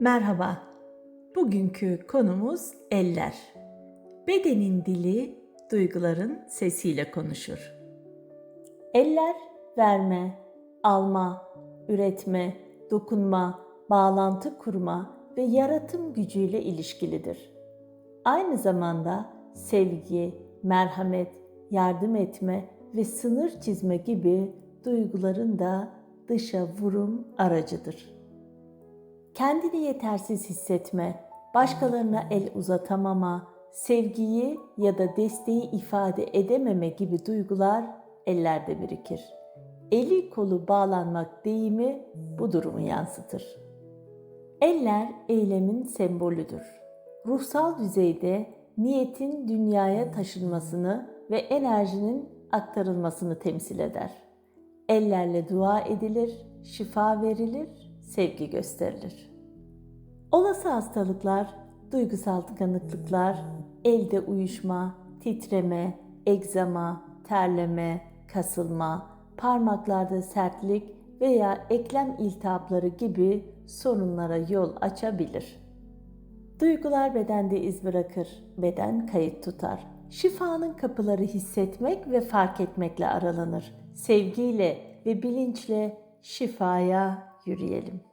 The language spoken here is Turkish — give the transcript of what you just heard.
Merhaba. Bugünkü konumuz eller. Bedenin dili duyguların sesiyle konuşur. Eller verme, alma, üretme, dokunma, bağlantı kurma ve yaratım gücüyle ilişkilidir. Aynı zamanda sevgi, merhamet, yardım etme ve sınır çizme gibi duyguların da dışa vurum aracıdır. Kendini yetersiz hissetme, başkalarına el uzatamama, sevgiyi ya da desteği ifade edememe gibi duygular ellerde birikir. Eli kolu bağlanmak deyimi bu durumu yansıtır. Eller eylemin sembolüdür. Ruhsal düzeyde niyetin dünyaya taşınmasını ve enerjinin aktarılmasını temsil eder. Ellerle dua edilir, şifa verilir, sevgi gösterilir. Olası hastalıklar, duygusal tıkanıklıklar, elde uyuşma, titreme, egzama, terleme, kasılma, parmaklarda sertlik veya eklem iltihapları gibi sorunlara yol açabilir. Duygular bedende iz bırakır, beden kayıt tutar. Şifanın kapıları hissetmek ve fark etmekle aralanır. Sevgiyle ve bilinçle şifaya yürüyelim.